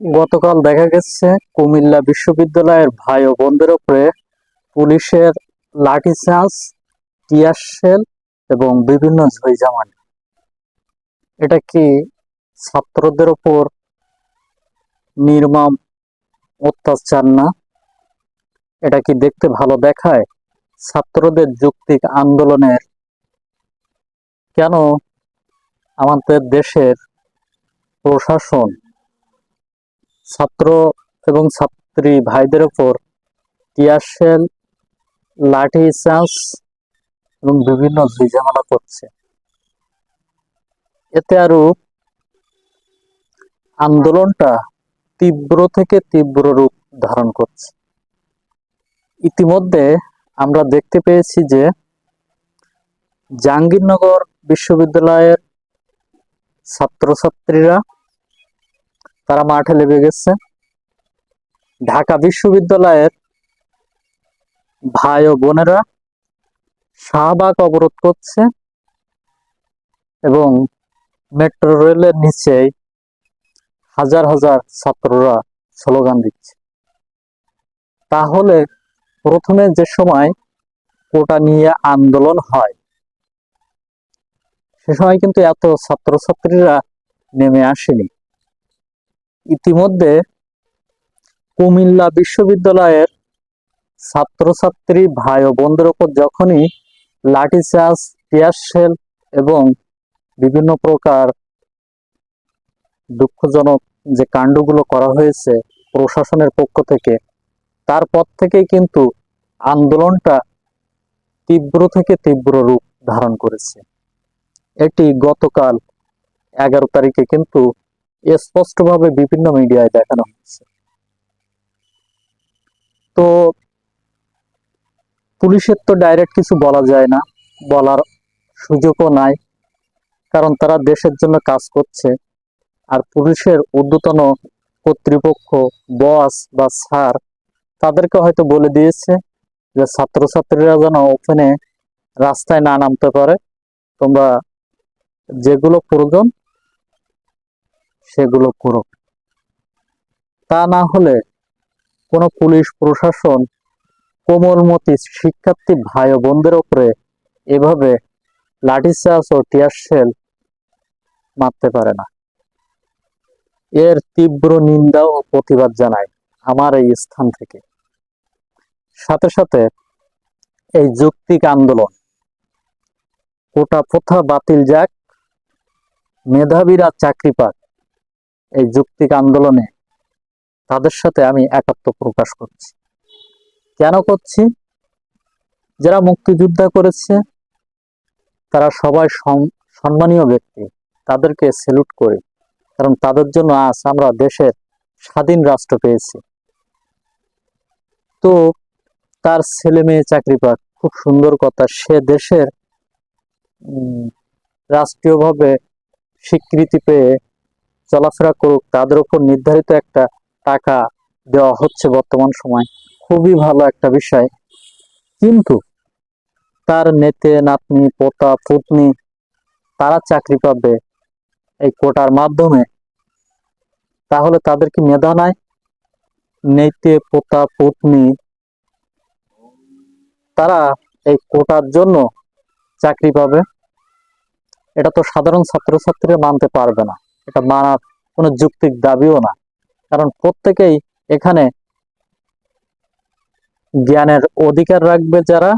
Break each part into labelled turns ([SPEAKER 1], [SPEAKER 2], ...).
[SPEAKER 1] গতকাল দেখা গেছে কুমিল্লা বিশ্ববিদ্যালয়ের ভাই ও বোনদের উপরে পুলিশের লাঠিচার্জ টিয়ার শেল এবং বিভিন্ন ঝইঝামান এটা কি ছাত্রদের উপর নির্মম অত্যাচার না? এটা কি দেখতে ভালো দেখায় ছাত্রদের যৌক্তিক আন্দোলনের? কেন আমাদের দেশের প্রশাসন ছাত্র এবং ছাত্রী ভাইদের ওপর টিয়ারশেল, লাঠি চার্জ এবং বিভিন্ন ঝুঁঝামেলা করছে। এতে আরও আন্দোলনটা তীব্র থেকে তীব্র রূপ ধারণ করছে। ইতিমধ্যে আমরা দেখতে পেয়েছি যে জাহাঙ্গীরনগর বিশ্ববিদ্যালয়ের ছাত্রছাত্রীরা তারা মাঠে লেগে গেছে। ঢাকা বিশ্ববিদ্যালয়ের ভাই ও বোনেরা শাহবাগ অবরোধ করছে এবং মেট্রো রেলের নিচে হাজার হাজার ছাত্ররা স্লোগান দিচ্ছে। তাহলে প্রথমে যে সময় কোটা নিয়ে আন্দোলন হয়, সে সময় কিন্তু এত ছাত্রছাত্রীরা নেমে আসেনি। ইতিমধ্যে কুমিল্লা বিশ্ববিদ্যালয়ের ছাত্রছাত্রী ভাই ও বোনদের উপর যখনই লাঠিচার্জ টিয়ার শেল এবং বিভিন্ন প্রকার দুঃখজনক যে কাণ্ডগুলো করা হয়েছে প্রশাসনের পক্ষ থেকে তারপর থেকেই কিন্তু আন্দোলনটা তীব্র থেকে তীব্র রূপ ধারণ করেছে। এটি গতকাল এগারো তারিখে কিন্তু স্পষ্টভাবে বিভিন্ন মিডিয়ায় দেখানো হচ্ছে তো পুলিশের তো ডাইরেক্ট কিছু বলা যায় না, বলার সুযোগও নাই, কারণ তারা দেশের জন্য কাজ করছে। আর পুলিশের ঊর্ধ্বতন কর্তৃপক্ষ বস বা স্যার তাদেরকে হয়তো বলে দিয়েছে যে ছাত্রছাত্রীরা যেন ওখানে রাস্তায় না নামতে পারে। তোমরা যেগুলো প্রয়োজন সেগুলো করো। তা না হলে কোনো পুলিশ, প্রশাসন, কোমলমতি শিক্ষার্থী ভাই ও বোনদের উপরে এভাবে লাঠিচার্জ ও টিয়ার শেল মারতে পারে না। এর তীব্র নিন্দা ও প্রতিবাদ জানায় আমার এই স্থান থেকে। সাথে সাথে এই যৌক্তিক আন্দোলন। কোটা প্রথা বাতিল যাক, মেধাবীরা চাকরি পাক। এই যুক্তিক আন্দোলনে তাদের সাথে আমি একাত্ম প্রকাশ করছি। কেন করছি? যারা মুক্তিযোদ্ধা করেছে, তারা সবাই সম্মানীয় ব্যক্তি। তাদেরকে স্যালুট করি। কারণ তাদের জন্য আজ আমরা দেশের স্বাধীন রাষ্ট্র পেয়েছি। তো তার ছেলে মেয়ে চাকরি পাক, খুব সুন্দর কথা। সে দেশের রাষ্ট্রীয়ভাবে স্বীকৃতি পেয়ে চলাফেরা করুক, তাদের উপর নির্ধারিত একটা টাকা দেওয়া হচ্ছে বর্তমান সময়। খুবই ভালো একটা বিষয়। কিন্তু তার নেতে, নাতনি, পোতা, পুতনি, তারা চাকরি পাবে এই কোটার মাধ্যমে। তাহলে তাদের কি মেধা নাই? নেতে, পোতা, পুতনি, তারা এই কোটার জন্য চাকরি পাবে? এটা তো সাধারণ ছাত্রছাত্রীরা মানতে পারবে না। এটা মানার কোনো যৌক্তিক দাবিও না। কারণ প্রত্যেকেই এখানে জ্ঞানের অধিকার রাখবে যারা,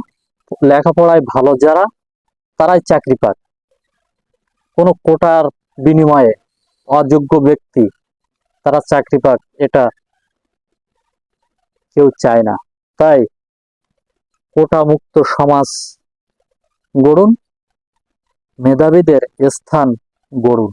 [SPEAKER 1] লেখাপড়ায় ভালো যারা, তারাই চাকরি পাক। কোনো কোটার বিনিময়ে অযোগ্য ব্যক্তি তারা চাকরি পাক এটা কেউ চায় না। তাই কোটা মুক্ত সমাজ গড়ুন, মেধাবীদের স্থান গড়ুন।